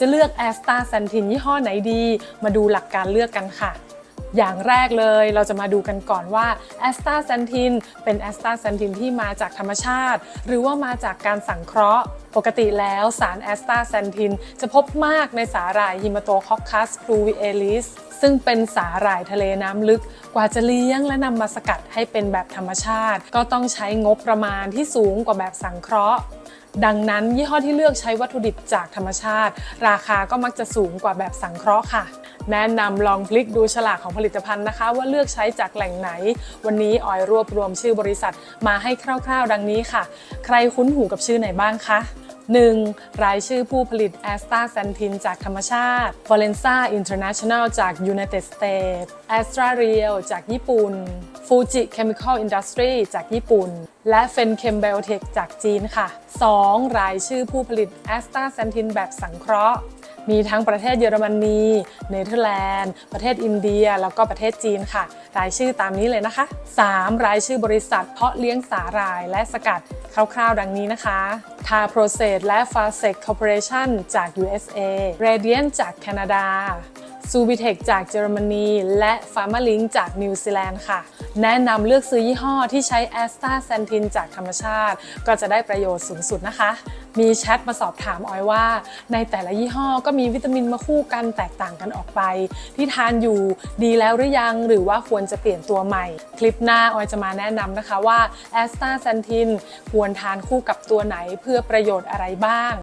จะเลือกแอสตาแซนทินยี่ห้อไหนดี มาดูหลักการเลือกกันค่ะ อย่างแรกเลยเราจะมาดูกันก่อนว่าแอสตาแซนทินเป็นแอสตาแซนทินที่มาจากธรรมชาติ หรือว่ามาจากการสังเคราะห์ปกติแล้วสารแอสตาแซนทินจะพบมากในสาหร่ายฮิมาโตคอคคัสพลูวิเอลิสซึ่งเป็นสาหร่ายทะเลน้ำลึก กว่าจะเลี้ยงและนำมาสกัดให้เป็นแบบธรรมชาติ ก็ต้องใช้งบประมาณที่สูงกว่าแบบสังเคราะห์ ดังนั้นยี่ห้อที่เลือกใช้วัตถุดิบจากธรรมชาติ ราคาก็มักจะสูงกว่าแบบสังเคราะห์ค่ะ แนะนำลองพลิกดูฉลากของผลิตภัณฑ์นะคะ ว่าเลือกใช้จากแหล่งไหน วันนี้ออยรวบรวมชื่อบริษัทมาให้คร่าว ๆ ดังนี้ค่ะ ใครคุ้นหูกับชื่อไหนบ้างคะ 1. รายชื่อผู้ผลิตแอสตาแซนทินจากธรรมชาติ f o r e n z a International จาก United States a s t r a r e a l จากญี่ปุ่น Fuji Chemical Industry จากญี่ปุ่น และ f e n c h e m Biotech จากจีนค่ะ 2. รายชื่อผู้ผลิตแอสตาแซนทินแบบสังเคราะห์มีทั้งประเทศเยอรมนี เนเธอร์แลนด์ ประเทศอินเดีย แล้วก็ประเทศจีนค่ะ รายชื่อตามนี้เลยนะคะ 3. รายชื่อบริษัทเพาะเลี้ยงสาหร่ายและสกัด คร่าวๆ ดังนี้นะคะทาโปรเซสและ f a s e c Corporation จาก USA Radiant จากแคนาดา ซูบิเทคจากเยอรมนีและ p h a r m a l i n k จากนิวซีแลนด์ค่ะ แนะนำเลือกซื้อยี่ห้อที่ใช้แอสตาแซนทินจากธรรมชาติ ก็จะได้ประโยชน์สูงสุดนะคะ มีแชทมาสอบถามออยว่า ในแต่ละยี่ห้อก็มีวิตามินมาคู่กันแตกต่างกันออกไป ที่ทานอยู่ดีแล้วหรือยังหรือว่าควรจะเปลี่ยนตัวใหม่ คลิปหน้าออยจะมาแนะนำนะคะว่าแอสตาแซนทินควรทานคู่กับตัวไหนเพื่อประโยชน์อะไรบ้าง